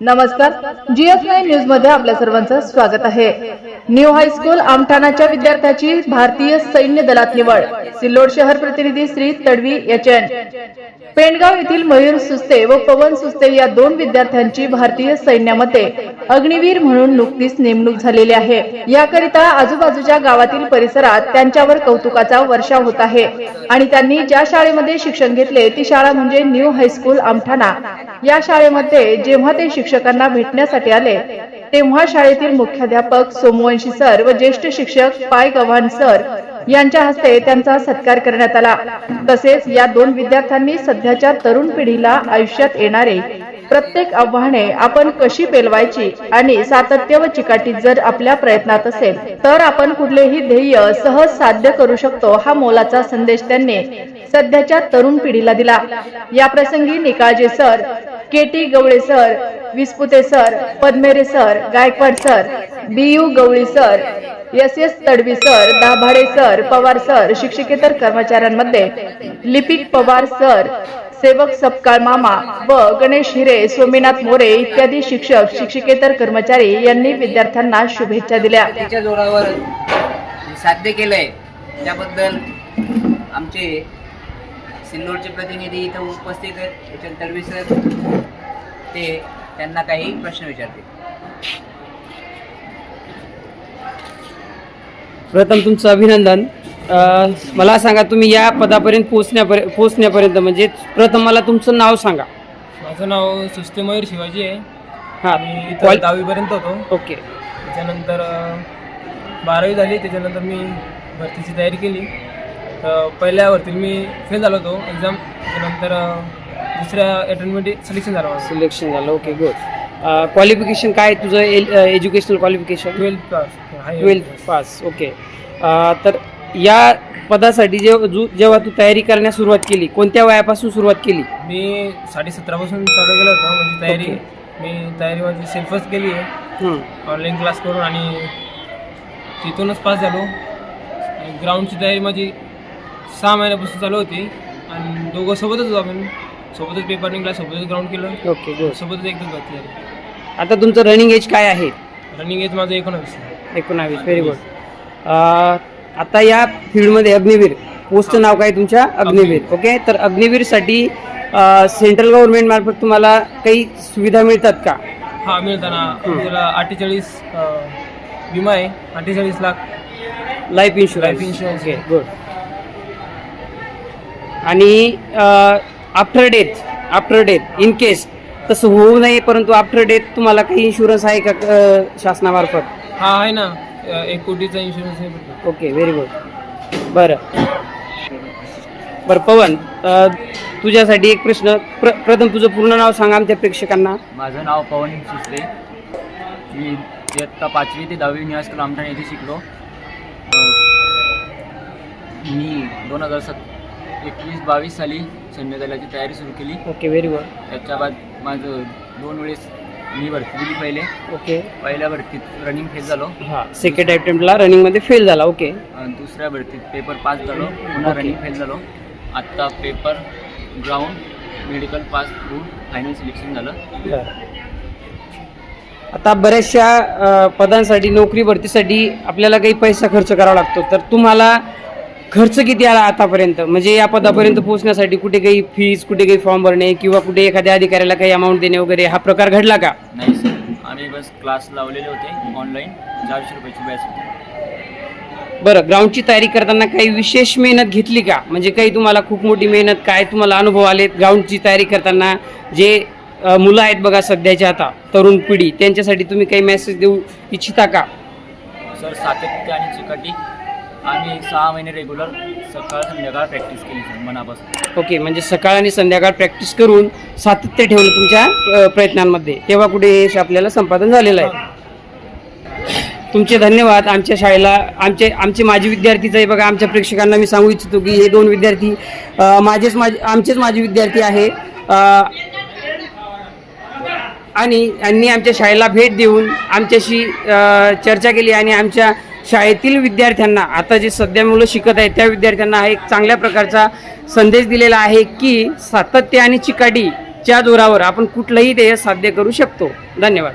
नमस्कार. GS nine न्यूजमध्ये आपल्या सर्वांचं स्वागत आहे. न्यू हायस्कूल आमठाणाच्या विद्यार्थ्याची भारतीय सैन्य दलात निवड. सिल्लोड शहर प्रतिनिधी श्री तडवी एच पेंडगाव येथील मयूर सुस्ते व पवन सुस्ते या दोन विद्यार्थ्यांची भारतीय सैन्यामध्ये अग्निवीर म्हणून नुकतीच नेमणूक झालेली आहे. याकरिता आजूबाजूच्या गावातील परिसरात त्यांच्यावर कौतुकाचा वर्षाव होत आहे. आणि त्यांनी ज्या शाळेमध्ये शिक्षण घेतले ती शाळा म्हणजे न्यू हायस्कूल आमठाणा. या शाळेमध्ये जेव्हा ते शिक्षण शिक्षकांना भेटण्यासाठी आले. तेव्हा शाळेतील मुख्याध्यापक सोमवंशी सर व ज्येष्ठ शिक्षक पाय गव्हाण सर यांच्या हस्ते त्यांचा सत्कार करण्यात आला. तसेच या दोन विद्यार्थ्यांनी सध्याच्या तरुण पिढीला आयुष्यात येणारे प्रत्येक आव्हाने आपण कशी पेलवायची आणि सातत्य व चिकाटी जर आपल्या प्रयत्नात असेल तर आपण कुठलेही ध्येय सहज साध्य करू शकतो हा मोलाचा संदेश त्यांनी सध्याच्या तरुण पिढीला दिला. या प्रसंगी Nikalje sir KT Gawale sir Vispute sir Padmere sir Gaikwad sir BU Gawali sir S S Tadvi sir Dabhade sir Pawar sir शिक्षकेतर कर्मचाऱ्यांमध्ये लिपिक पवार सर सेवक सपकाळ मामा व गणेश हिरे सोमीनाथ मोरे इत्यादी शिक्षक शिक्षकेतर कर्मचारी यांनी विद्यार्थ्यांना शुभेच्छा दिल्या. त्याच्या जोरावर साध्य केलंय. त्याबद्दल आमचे सिल्लोडचे प्रतिनिधी इथं उपस्थित आहेत. तडवी सर ते त्यांना काही प्रश्न विचारतील. प्रथम तुमचं अभिनंदन. अ, मला सांगा तुम्ही या पदापर्यंत पोहोचण्यापर्यंत पोहोचण्यापर्यंत म्हणजे प्रथम मला तुमचं नाव सांगा. माझं नाव सुस्ते मयूर शिवाजी आहे. हां. मी इथं दहावीपर्यंत होतो. ओके. त्याच्यानंतर अं, बारावी झाली त्याच्यानंतर मी भरतीची तयारी केली. तर पहिल्या भरतीला मी फेल झालो होतो एक्झाम. त्याच्यानंतर अं, दुसऱ्या अटेंडमध्ये सिलेक्शन झालं माझं सिलेक्शन झालं. ओके गुड क्वालिफिकेशन काय तुझं? Educational qualification twelfth pass twelfth pass okay तर या पदासाठी जेव्हा जु- जेव्हा तू तयारी करण्यास सुरुवात केली कोणत्या वयापासून सुरुवात केली? मी साडेसतरापासून चालू केलं होतं. म्हणजे तयारी. मी तयारी माझी सेल्फच केली आहे. हं. ऑनलाईन क्लास करून आणि तिथूनच पास झालो. ग्राउंडची तयारी माझी सहा महिन्यापासून चालू होती. आणि दोघं सोबतच होतो आपण सोबतच पेपर निघला सोबतच ग्राउंड केलं. ओके गुड सोबतच एकदम झाली आता तुमचं रनिंग एज काय आहे? रनिंग एज माझं एकोणावीस. आहे. एकोणावीस व्हेरी गुड आता या फील्डमध्ये अग्निवीर पोस्टचं नाव काय तुमच्या? अग्निवीर. ओके? तर अग्निवीरसाठी सेंट्रल गव्हर्नमेंट मार्फत तुम्हाला काही सुविधा मिळतात का? हा मिळताना. त्याला अठ्ठेचाळीस अं, विमा आहे. अठ्ठेचाळीस lakh. Life insurance Life insurance. Good आणि after death after death in case तसं होऊ नये परंतु आफ्टर डेथ तुम्हाला काही इन्शुरन्स आहे का अ, शासनामार्फत? हा आहे ना. अं, एक कोटीचा इन्शुरन्स आहे ओके व्हेरी गुड बरं. बरं पवन अ, तुझ्यासाठी एक प्रश्न. प्र प्रथम तुझं पूर्ण नाव सांगा आमच्या प्रेक्षकांना. माझं नाव पवन सुसरे. मी इयत्ता पाचवी ते दहावी निवास आमठाण येथे शिकलो. अं, मी दोन हजार सत एकवीस बावीस साली सैन्य दलाची तयारी सुरू केली. ओके व्हेरी गुड त्याच्या बाद माझं दोन वेळेस मी भरती दिली पहिले. ओके. पहिल्या भरतीत रनिंग फेल झालो. हां सेकंड अटेम्प्टला रनिंगमध्ये फेल झाला ओके. दुसऱ्या भरतीत पेपर पास झालो. पुन्हा Okay. रनिंग फेल झालो. आत्ता paper ground medical pass through final selection झालं. आता बऱ्याचशा अ, पदांसाठी नोकरी भरतीसाठी आपल्याला काही पैसा खर्च करावा लागतो. तर तुम्हाला खर्च किती आला आतापर्यंत? म्हणजे या पदापर्यंत पोहोचण्यासाठी कुठे काही फीज कुठे काही फॉर्म भरणे किंवा कुठे एखाद्या अधिकाऱ्याला काही अमाऊंट देणे वगैरे हा प्रकार घडला का? नाही सर आम्ही बस क्लास लावलेले होते ऑनलाईन चारशे रुपयाची बॅच होती. बरं ग्राउंडची तयारी करताना काही विशेष मेहनत घेतली का? म्हणजे काही तुम्हाला खूप मोठी मेहनत काय तुम्हाला अनुभव आलेत ग्राउंडची तयारी करताना? जे मुलं आहेत बघा सध्याच्या आता तरुण पिढी त्यांच्यासाठी तुम्ही काही मेसेज देऊ इच्छिता का? सर सातत्य आणि चिकाटी. आम्ही सहा महिने रेग्युलर सकाळ संध्याकाळ प्रॅक्टिस केली सर मनापासून. ओके म्हणजे सकाळ आणि संध्याकाळ प्रॅक्टिस करून सातत्य ठेवलं तुमच्या अ, प्रयत्नांमध्ये. तेव्हा कुठे यश आपल्याला संपादन झालेलं आहे. तुमचे धन्यवाद. आमच्या शाळेला आमचे आमचे माजी विद्यार्थीच आहे बघा आमच्या प्रेक्षकांना मी सांगू इच्छितो की हे दोन विद्यार्थी अ, माझेच माझे आमचेच माजी विद्यार्थी आहे. अ, आणि यांनी आमच्या शाळेला भेट देऊन आमच्याशी अ, चर्चा केली आणि आमच्या शाळेतील विद्यार्थ्यांना आता जे सध्या मुलं शिकत आहेत त्या विद्यार्थ्यांना हा एक चांगल्या प्रकारचा संदेश दिलेला आहे की सातत्य आणि चिकाटीच्या जोरावर आपण कुठलंही ध्येय साध्य करू शकतो. धन्यवाद.